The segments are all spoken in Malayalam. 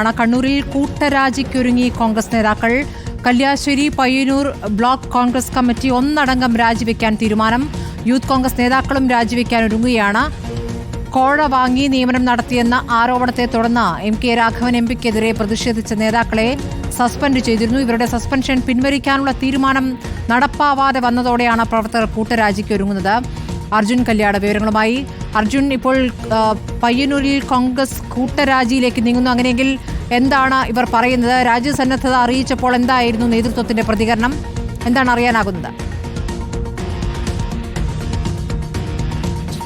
ആണ് കണ്ണൂരിൽ കൂട്ടരാജിക്കൊരുങ്ങി കോൺഗ്രസ് നേതാക്കൾ. കല്യാശ്ശേരി പയ്യന്നൂർ ബ്ലോക്ക് കോൺഗ്രസ് കമ്മിറ്റി ഒന്നടങ്കം രാജിവെക്കാൻ തീരുമാനം. യൂത്ത് കോൺഗ്രസ് നേതാക്കളും രാജിവെക്കാൻ ഒരുങ്ങുകയാണ്. കോഴ വാങ്ങി നിയമനം നടത്തിയെന്ന ആരോപണത്തെ തുടർന്ന് എം കെ രാഘവൻ എം പിക്കെതിരെ പ്രതിഷേധിച്ച നേതാക്കളെ സസ്പെൻഡ് ചെയ്തിരുന്നു. ഇവരുടെ സസ്പെൻഷൻ പിൻവലിക്കാനുള്ള തീരുമാനം നടപ്പാവാതെ വന്നതോടെയാണ് പ്രവർത്തകർ കൂട്ടരാജിക്ക് ഒരുങ്ങുന്നത് അർജുൻ കല്യാണ വിവരങ്ങളുമായി അർജുൻ ഇപ്പോൾ പയ്യന്നൂരിൽ കോൺഗ്രസ് കൂട്ടരാജിയിലേക്ക് നീങ്ങുന്നു. അങ്ങനെയെങ്കിൽ എന്താണ് ഇവർ പറയുന്നത്? രാജ്യസന്നദ്ധത അറിയിച്ചപ്പോൾ എന്തായിരുന്നു നേതൃത്വത്തിന്റെ പ്രതികരണം? എന്താണ് അറിയാനാകുന്നത്?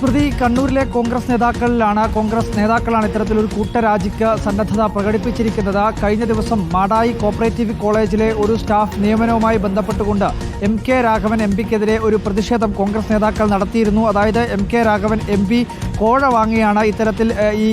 സ്മൃതി കണ്ണൂരിലെ കോൺഗ്രസ് നേതാക്കളിലാണ്. കോൺഗ്രസ് നേതാക്കളാണ് ഇത്തരത്തിലൊരു കൂട്ടരാജിക്ക് സന്നദ്ധത പ്രകടിപ്പിച്ചിരിക്കുന്നത്. കഴിഞ്ഞ ദിവസം മാടായി കോപ്പറേറ്റീവ് കോളേജിലെ ഒരു സ്റ്റാഫ് നിയമനവുമായി ബന്ധപ്പെട്ടുകൊണ്ട് എം കെ രാഘവൻ എം പിക്കെതിരെ ഒരു പ്രതിഷേധം കോൺഗ്രസ് നേതാക്കൾ നടത്തിയിരുന്നു. അതായത് M K Raghavan M P കോഴ വാങ്ങിയാണ്. ഇത്തരത്തിൽ ഈ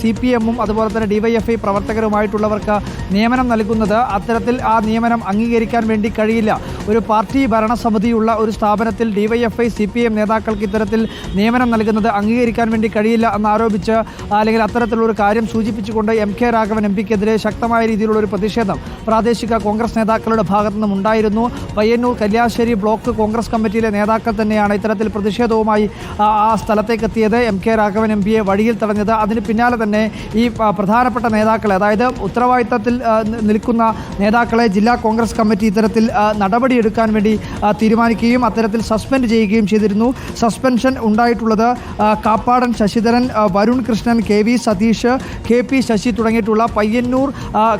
സി പി എമ്മും അതുപോലെ തന്നെ ഡിവൈഎഫ്ഐ പ്രവർത്തകരുമായിട്ടുള്ളവർക്ക് നിയമനം നൽകുന്നത്. അത്തരത്തിൽ ആ നിയമനം അംഗീകരിക്കാൻ വേണ്ടി കഴിയില്ല. ഒരു പാർട്ടി ഭരണസമിതിയുള്ള ഒരു സ്ഥാപനത്തിൽ ഡിവൈഎഫ്ഐ സി പി എം നേതാക്കൾക്ക് ഇത്തരത്തിൽ നിയമനം നൽകുന്നത് അംഗീകരിക്കാൻ വേണ്ടി കഴിയില്ല എന്നാരോപിച്ച് അല്ലെങ്കിൽ അത്തരത്തിലുള്ള ഒരു കാര്യം സൂചിപ്പിച്ചുകൊണ്ട് എം കെ രാഘവൻ എം പിക്കെതിരെ ശക്തമായ രീതിയിലുള്ള ഒരു പ്രതിഷേധം പ്രാദേശിക കോൺഗ്രസ് നേതാക്കളുടെ ഭാഗത്തു നിന്നും ഉണ്ടായിരുന്നു. പയ്യന്നൂർ കല്യാശ്ശേരി ബ്ലോക്ക് കോൺഗ്രസ് കമ്മിറ്റിയിലെ നേതാക്കൾ തന്നെയാണ് ഇത്തരത്തിൽ പ്രതിഷേധവുമായി ആ, സ്ഥലത്തേക്ക് എത്തിയത്. എം കെ രാഘവൻ എം പിയെ വഴിയിൽ തടഞ്ഞത്. അതിന് പിന്നാലെ തന്നെ ഈ പ്രധാനപ്പെട്ട നേതാക്കളെ അതായത് ഉത്തരവാദിത്തത്തിൽ നിൽക്കുന്ന നേതാക്കളെ ജില്ലാ കോൺഗ്രസ് കമ്മിറ്റി ഇത്തരത്തിൽ ആ, നടപടിയെടുക്കാൻ വേണ്ടി തീരുമാനിക്കുകയും അത്തരത്തിൽ സസ്പെൻഡ് ചെയ്യുകയും ചെയ്തിരുന്നു. സസ്പെൻഷൻ ഉണ്ടായിട്ടുള്ളത് Kappadan Sasidharan Varun Krishnan K V Satheesh K P Sasi തുടങ്ങിയിട്ടുള്ള പയ്യന്നൂർ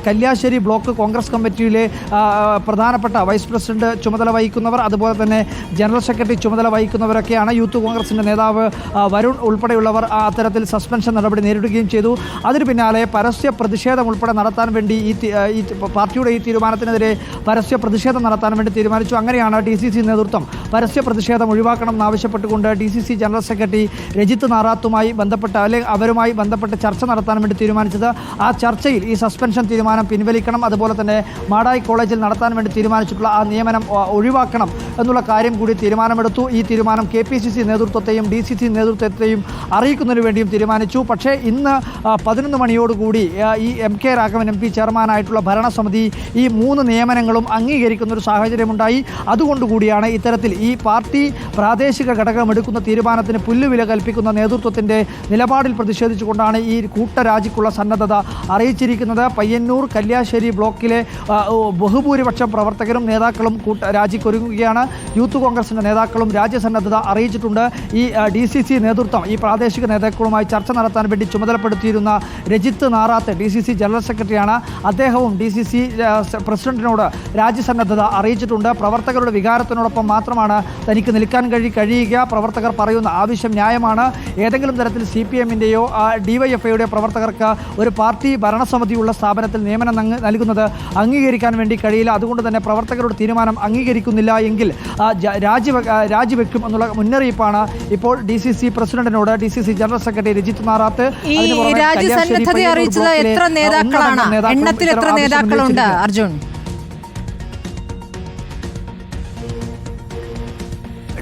കല്യാശ്ശേരി ബ്ലോക്ക് കോൺഗ്രസ് കമ്മിറ്റിയിലെ പ്രധാനപ്പെട്ട വൈസ് പ്രസിഡന്റ് ചുമതല വഹിക്കുന്നവർ അതുപോലെ തന്നെ ജനറൽ സെക്രട്ടറി ചുമതല വഹിക്കുന്നവരൊക്കെയാണ് യൂത്ത് കോൺഗ്രസിന്റെ നേതാവ് വരുൺ ഉൾപ്പെടെയുള്ളവർ അത്തരത്തിൽ സസ്പെൻഷൻ നടപടി നേരിടുകയും ചെയ്തു. അതിന് പിന്നാലെ പരസ്യ പ്രതിഷേധം ഉൾപ്പെടെ നടത്താൻ വേണ്ടി ഈ പാർട്ടിയുടെ ഈ തീരുമാനത്തിനെതിരെ പരസ്യ പ്രതിഷേധം നടത്താൻ വേണ്ടി തീരുമാനിച്ചു. അങ്ങനെയാണ് ഡി സി സി നേതൃത്വം പരസ്യ പ്രതിഷേധം ഒഴിവാക്കണം എന്നാവശ്യപ്പെട്ടുകൊണ്ട് D C C general secretary Rajith നാറാത്തുമായി ബന്ധപ്പെട്ട് അല്ലെങ്കിൽ അവരുമായി ബന്ധപ്പെട്ട് ചർച്ച നടത്താൻ വേണ്ടി തീരുമാനിച്ചത്. ആ ചർച്ചയിൽ ഈ സസ്പെൻഷൻ തീരുമാനം പിൻവലിക്കണം. അതുപോലെ തന്നെ മാടായി കോളേജിൽ നടത്താൻ വേണ്ടി തീരുമാനിച്ചിട്ടുള്ള ആ നിയമനം ഒഴിവാക്കണം എന്നുള്ള കാര്യം കൂടി തീരുമാനമെടുത്തു. ഈ തീരുമാനം കെ പി സി സി നേതൃത്വത്തെയും ഡി സി സി നേതൃത്വത്തെയും അറിയിക്കുന്നതിന് വേണ്ടിയും തീരുമാനിച്ചു. പക്ഷേ ഇന്ന് പതിനൊന്ന് മണിയോടുകൂടി ഈ M K Raghavan M P ചെയർമാനായിട്ടുള്ള ഭരണസമിതി ഈ മൂന്ന് നിയമനങ്ങളും അംഗീകരിക്കുന്ന ഒരു സാഹചര്യമുണ്ടായി അതുകൊണ്ടുകൂടിയാണ് ഇത്തരത്തിൽ ഈ പാർട്ടി പ്രാദേശിക ഘടകം എടുക്കുന്ന തീരുമാനത്തിന് പുല്ലുവില കൽപ്പിക്കുന്ന നേതൃത്വത്തിന്റെ നിലപാടിൽ പ്രതിഷേധിച്ചുകൊണ്ടാണ് ഈ കൂട്ടരാജിക്കുള്ള സന്നദ്ധത അറിയിച്ചിരിക്കുന്നത്. പയ്യന്നൂർ കല്യാശ്ശേരി ബ്ലോക്കിലെ ബഹുഭൂരിപക്ഷം പ്രവർത്തകരും നേതാക്കളും കൂട്ട രാജിക്കൊരുങ്ങുകയാണ്. യൂത്ത് കോൺഗ്രസിന്റെ നേതാക്കളും രാജ്യസന്നദ്ധത അറിയിച്ചിട്ടുണ്ട്. ഈ ഡി സി സി നേതൃത്വം ഈ പ്രാദേശിക നേതാക്കളുമായി ചർച്ച നടത്താൻ വേണ്ടി ചുമതലപ്പെടുത്തിയിരുന്ന Rajith Narath D C C general സെക്രട്ടറിയാണ്. അദ്ദേഹവും ഡി സി സി പ്രസിഡന്റിനോട് രാജ്യസന്നദ്ധത അറിയിച്ചിട്ടുണ്ട്. പ്രവർത്തകരുടെ വികാരത്തിനോടൊപ്പം മാത്രമാണ് തനിക്ക് നിൽക്കാൻ കഴി കഴിയുക. പ്രവർത്തകർ പറയുന്ന ആവശ്യം ന്യായമാണ്. ഏതെങ്കിലും തരത്തിൽ സി പി എമ്മിന്റെയോ ഡിവൈഎഫ്ഐയുടെ പ്രവർത്തകർക്ക് ഒരു പാർട്ടി ഭരണസമിതിയുള്ള സ്ഥാപനത്തിൽ നിയമനം നൽകുന്നത് അംഗീകരിക്കാൻ വേണ്ടി കഴിയില്ല. അതുകൊണ്ട് തന്നെ പ്രവർത്തകരുടെ തീരുമാനം അംഗീകരിക്കുന്നില്ല എങ്കിൽ ആ, ജ- രാജിവെ രാജിവെക്കും എന്നുള്ള മുന്നറിയിപ്പാണ് ഇപ്പോൾ D C C പ്രസിഡന്റിനോട് D C C general secretary Rajith Marath ഈ രാജ്യസന്നദ്ധത അറിയിച്ചത് എത്ര നേതാക്കളാണ്? എണ്ണത്തിൽ എത്ര നേതാക്കളുണ്ട് അർജുൻ?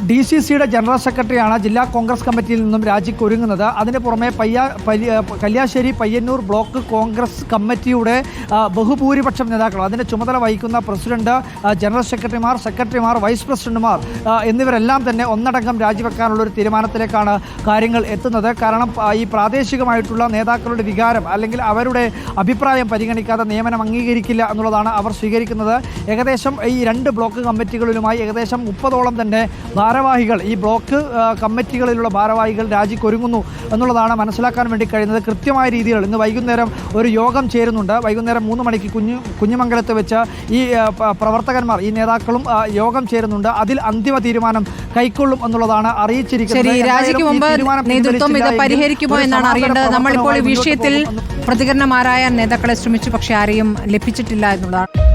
ഡി സി സിയുടെ ജനറൽ സെക്രട്ടറിയാണ് ജില്ലാ കോൺഗ്രസ് കമ്മിറ്റിയിൽ നിന്നും രാജിക്കൊരുങ്ങുന്നത് അതിന് പുറമെ പയ്യ കല്യാശ്ശേരി പയ്യന്നൂർ ബ്ലോക്ക് കോൺഗ്രസ് കമ്മിറ്റിയുടെ ബഹുഭൂരിപക്ഷം നേതാക്കൾ അതിന്റെ ചുമതല വഹിക്കുന്ന പ്രസിഡന്റ് ജനറൽ സെക്രട്ടറിമാർ സെക്രട്ടറിമാർ വൈസ് പ്രസിഡന്റുമാർ എന്നിവരെല്ലാം തന്നെ ഒന്നടങ്കം രാജിവെക്കാനുള്ള ഒരു തീരുമാനത്തിലേക്കാണ് കാര്യങ്ങൾ എത്തുന്നത്. കാരണം ഈ പ്രാദേശികമായിട്ടുള്ള നേതാക്കളുടെ വികാരം അല്ലെങ്കിൽ അവരുടെ അഭിപ്രായം പരിഗണിക്കാതെ നിയമനം അംഗീകരിക്കില്ല എന്നുള്ളതാണ് അവർ സ്വീകരിക്കുന്നത്. ഏകദേശം ഈ രണ്ട് ബ്ലോക്ക് കമ്മിറ്റികളിലുമായി ഏകദേശം മുപ്പതോളം തന്നെ ഭാരവാഹികൾ ഈ ബ്ലോക്ക് കമ്മിറ്റികളിലുള്ള ഭാരവാഹികൾ രാജിക്കൊരുങ്ങുന്നു എന്നുള്ളതാണ് മനസ്സിലാക്കാൻ വേണ്ടി കഴിയുന്നത്. കൃത്യമായ രീതിയിൽ ഇന്ന് വൈകുന്നേരം ഒരു യോഗം ചേരുന്നുണ്ട്. വൈകുന്നേരം മൂന്ന് മണിക്ക് കുഞ്ഞു കുഞ്ഞുമംഗലത്ത് വെച്ച് ഈ പ്രവർത്തകന്മാർ ഈ നേതാക്കളും യോഗം ചേരുന്നുണ്ട്. അതിൽ അന്തിമ തീരുമാനം കൈക്കൊള്ളും എന്നുള്ളതാണ് അറിയിച്ചിരിക്കുന്നത്. രാജിക്ക് മുമ്പ് നേതൃത്വം ഇത് പരിഹരിക്കുമോ എന്നാണ് അറിയേണ്ടത്. നമ്മളിപ്പോൾ ഈ വിഷയത്തിൽ പ്രതികരണമാരായ നേതാക്കളെ ശ്രമിച്ചു പക്ഷേ ആരെയും ലഭിച്ചിട്ടില്ല എന്നുള്ളതാണ്.